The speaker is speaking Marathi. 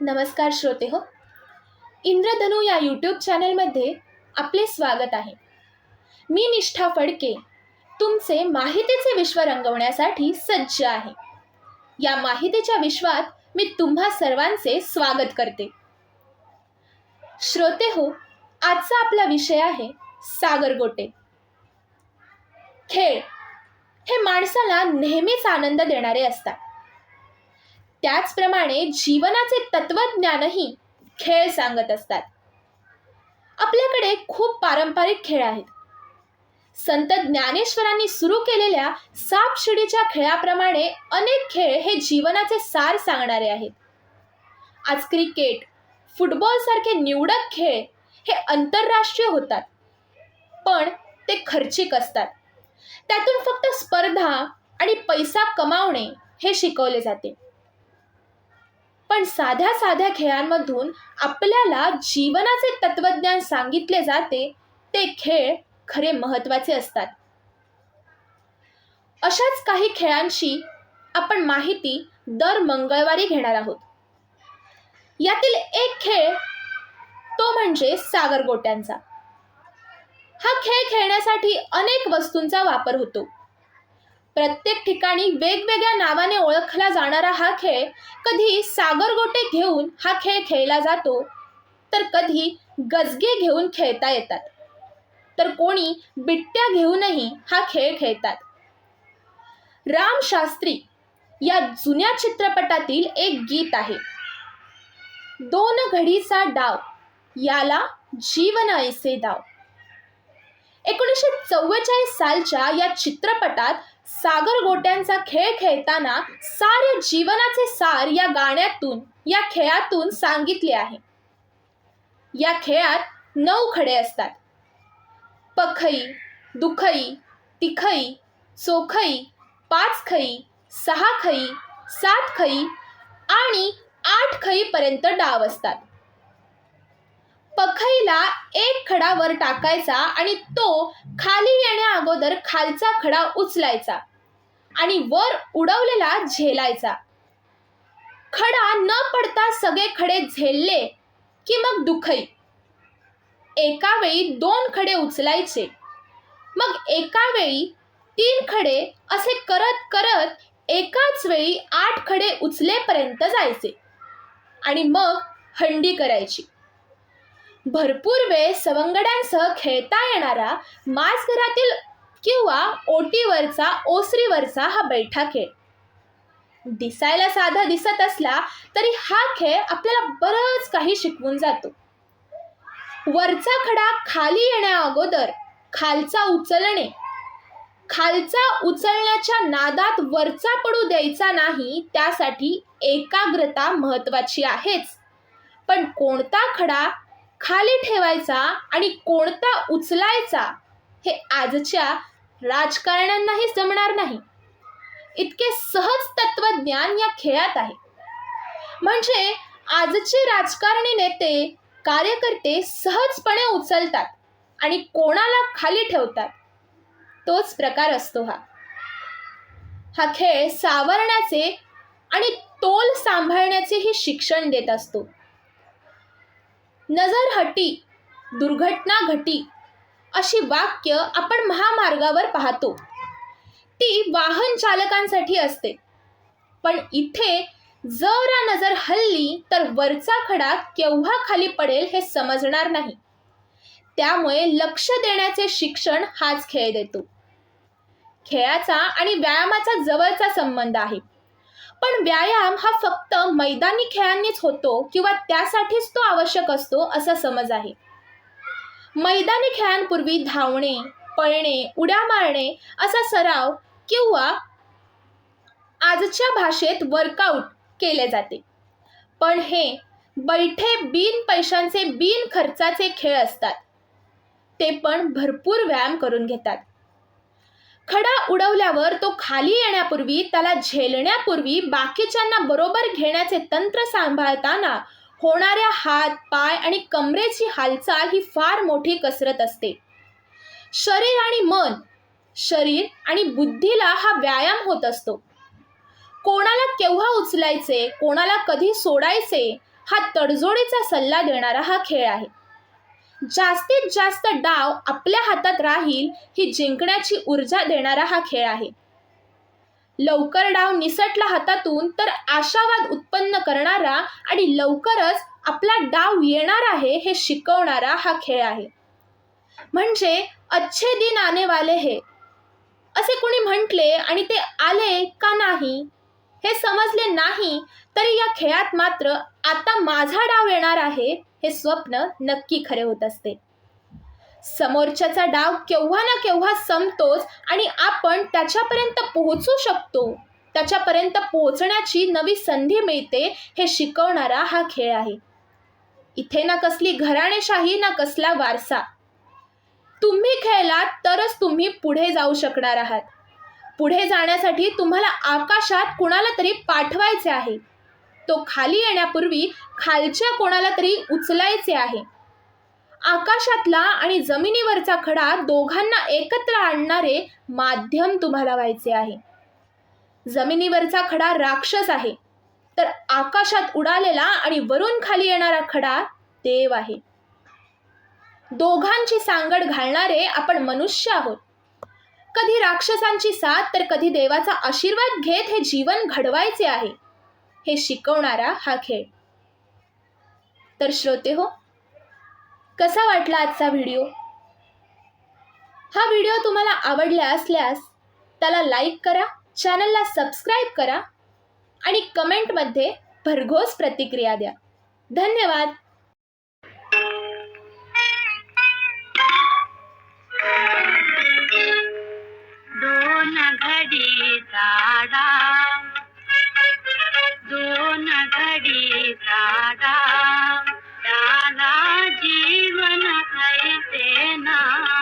नमस्कार श्रोते हो. इंद्रधनू या यूट्यूब चॅनलमध्ये आपले स्वागत आहे. मी निष्ठा फडके तुमचे माहितीचे विश्व रंगवण्यासाठी सज्ज आहे. या माहितीच्या विश्वात मी तुम्हा सर्वांचे स्वागत करते. श्रोते हो आजचा आपला विषय आहे सागरगोटे खेळ हे माणसाला नेहमीच आनंद देणारे असतात. त्याचप्रमाणे जीवनाचे तत्वज्ञानही खेळ सांगत असतात. आपल्याकडे खूप पारंपरिक खेळ आहेत. संत ज्ञानेश्वरांनी सुरू केलेल्या सापशिडीच्या खेळाप्रमाणे अनेक खेळ हे जीवनाचे सार सांगणारे आहेत. आज क्रिकेट फुटबॉल सारखे निवडक खेळ हे आंतरराष्ट्रीय होतात. पण ते खर्चिक असतात. त्यातून फक्त स्पर्धा आणि पैसा कमावणे हे शिकवले जाते. पण साध्या साध्या खेळांमधून आपल्याला जीवनाचे तत्वज्ञान सांगितले जाते ते खेळ खरे महत्त्वाचे असतात. अशाच काही खेळांची आपण माहिती दर मंगळवारी घेणार आहोत. यातील एक खेळ तो म्हणजे सागरगोट्यांचा. हा खेळ खेळण्यासाठी अनेक वस्तूंचा वापर होतो. प्रत्येक ठिकाणी वेगवेगळ्या नावाने ओळखला जाणारा हा खेळ कधी सागरगोटे घेऊन हा खेळ खेळला जातो तर कधी गजगे घेऊन खेळता येतात. तर कोणी बिट्ट्या घेऊनही हा खेळ खेळतात. राम शास्त्री या जुन्या चित्रपटातील एक गीत आहे. दोन घडीचा डाव याला जीवन ऐसे डाव एकोणीसशे चव्वेचाळीस सालच्या या चित्रपटात सागर गोट्यांचा खेळ खेळताना सारे जीवनाचे सार या गाण्यातून या खेळातून सांगितले आहे. या खेळात नऊ खडे असतात. पखई दुखई तिखई चोखई पाच खई सहा खई सात खई आणि आठ खईपर्यंत डाव असतात. पखईला एक खडा वर टाकायचा आणि तो खाली येण्या अगोदर खालचा खडा उचलायचा आणि वर उडवलेला झेलायचा. खडा न पडता सगळे खडे झेलले की मग दुखई. एका वेळी दोन खडे उचलायचे. मग एका वेळी तीन खडे असे करत करत एकाच वेळी आठ खडे उचलेपर्यंत जायचे आणि मग हंडी करायची. भरपूर वेळ सवंगड्यांसह खेळता येणारा घरातील किंवा ओटीवरचा ओसरीवरचा हा बैठा खेळ. दिसायला साधा दिसत असला तरी हा खेळ आपल्याला बरंच काही शिकवून जातो. वरचा खडा खाली येण्या अगोदर खालचा उचलणे. खालचा उचलण्याच्या नादात वरचा पडू द्यायचा नाही त्यासाठी एकाग्रता महत्वाची आहेच. पण कोणता खडा खाली ठेवायचा आणि कोणता उचलायचा हे आजच्या राजकारण्यांनाही जमणार नाही. इतके सहज तत्वज्ञान या खेळात आहे. म्हणजे आजचे राजकारणी नेते कार्यकर्ते सहजपणे उचलतात आणि कोणाला खाली ठेवतात? तोच प्रकार असतो हा. हा खेळ सावरण्याचे आणि तोल सांभाळण्याचेही शिक्षण देत असतो. नजर हटी दुर्घटना घटी अशी वाक्य आपण महामार्गावर पाहतो. ती वाहन चालकांसाठी असते. पण इथे जरा नजर हल्ली तर वरचा खडा केव्हा खाली पडेल हे समजणार नाही. त्यामुळे लक्ष देण्याचे शिक्षण हाच खेळ देतो. खेळाचा आणि व्यायामाचा जवळचा संबंध आहे. पण व्यायाम हा फक्त मैदानी खेळांनीच होतो किंवा त्यासाठीच तो आवश्यक असतो असा समज आहे. मैदानी खेळांपूर्वी धावणे पळणे उड्या मारणे असा सराव किंवा आजच्या भाषेत वर्कआउट केले जाते. पण हे बैठे बिन पैशांचे बिन खर्चाचे खेळ असतात. ते पण भरपूर व्यायाम करून घेतात. खडा उडवल्यावर तो खाली येण्यापूर्वी त्याला झेलण्यापूर्वी बाकीच्यांना बरोबर घेण्याचे तंत्र सांभाळताना होणाऱ्या हात पाय आणि कमरेची हालचाल ही फार मोठी कसरत असते. शरीर आणि मन शरीर आणि बुद्धीला हा व्यायाम होत असतो. कोणाला केव्हा उचलायचे कोणाला कधी सोडायचे हा तडजोडीचा सल्ला देणारा हा खेळ आहे. जास्तीत जास्त डाव आपल्या हातात राहील ही जिंकण्याची ऊर्जा देणारा हा खेळ आहे. लवकर डाव निसटला हातातून तर आशावाद उत्पन्न करणारा आणि लवकरच आपला डाव येणार आहे हे शिकवणारा हा खेळ आहे. म्हणजे अच्छे दिन आने वाले हे. असे कोणी म्हटले आणि ते आले का नाही? हे समजले नाही तरी या खेळात मात्र आता माझा डाव येणार आहे हे स्वप्न नक्की खरे होत असते. समोरच्याचा डाव केव्हा ना केव्हा संपतोच आणि आपण त्याच्यापर्यंत पोहोचू शकतो. त्याच्यापर्यंत पोहोचण्याची नवी संधी मिळते हे शिकवणारा हा खेळ आहे. इथे ना कसली घराणेशाही ना कसला वारसा. तुम्ही खेळलात तरच तुम्ही पुढे जाऊ शकणार आहात. पुढे जाण्यासाठी तुम्हाला आकाशात कोणाला तरी पाठवायचे आहे. तो खाली येण्यापूर्वी खालच्या कोणाला तरी उचलायचे आहे. आकाशातला आणि जमिनीवरचा खडा दोघांना एकत्र आणणारे माध्यम तुम्हाला व्हायचे आहे. जमिनीवरचा खडा राक्षस आहे. तर आकाशात उडालेला आणि वरून खाली येणारा खडा देव आहे. दोघांची सांगड घालणारे आपण मनुष्य आहोत. कधी राक्षसांची साथ तर कधी देवाचा आशीर्वाद घेत हे जीवन घडवायचे आहे. हे शिकवणारा हा खेळ. तर श्रोते हो कसा वाटला आजचा व्हिडिओ? हा व्हिडिओ तुम्हाला आवडला असल्यास त्याला लाईक करा चॅनलला सबस्क्राईब करा आणि कमेंटमध्ये भरघोस प्रतिक्रिया द्या. धन्यवाद. घडी दादा दोन घडी दादा दादा जीवन ऐसे ना